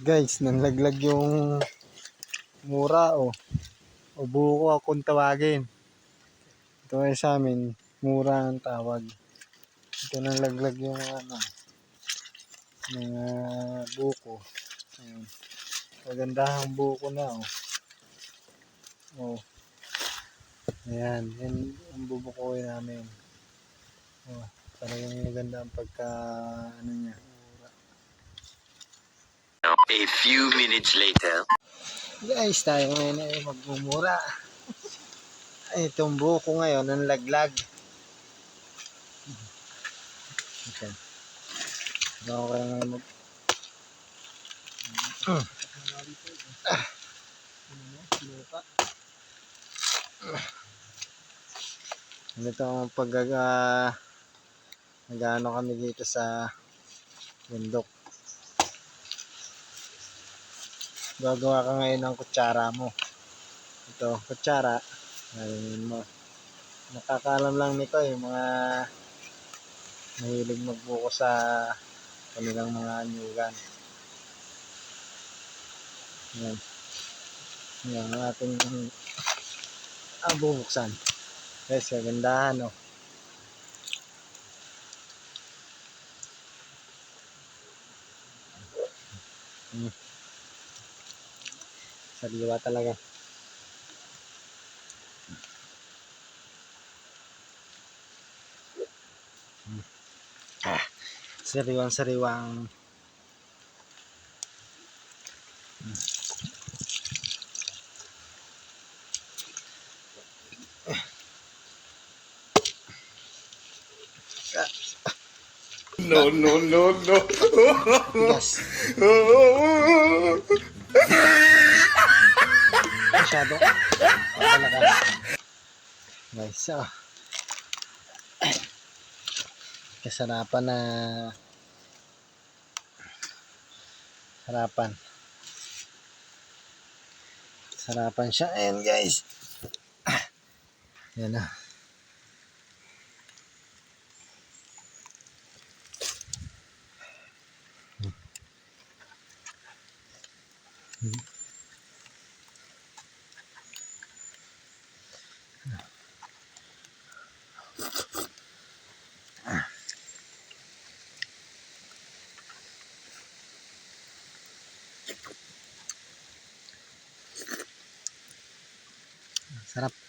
Guys, nanlaglag yung mura o. O buko akong tawagin. Ito ay sa amin, mura ang tawag. Ito nanlaglag yung ano, mga buko. Ayan. Maganda ang buko na oh. Oh. Ayan, yan ang bubukuin namin. Oh, talagang maganda ang pagka ano few minutes later. Guys, tayo ngayon ay magmumura. Itong buko ngayon, ang laglag. Okay. Bago ka nga mag... Ah. Ganito ang pag uh, nag-ano kami dito sa bundok. Gagawa ka ngayon ng kutsara mo. Ito, kutsara. Ayun mo. Nakakalam lang nito yung mga mahilig magbuko sa kanilang mga anyugan. Yan. Yan ang ating ang bubuksan. Guys, kagandahan oh. Hmm. Sariwa talaga. Ah, sariwang sariwang No, no, no, no. bigas. Masyado. Talaga. Guys, ah. Kasarapan na harapan. Sarapan siya. Ayan guys. Yan na. Sarap.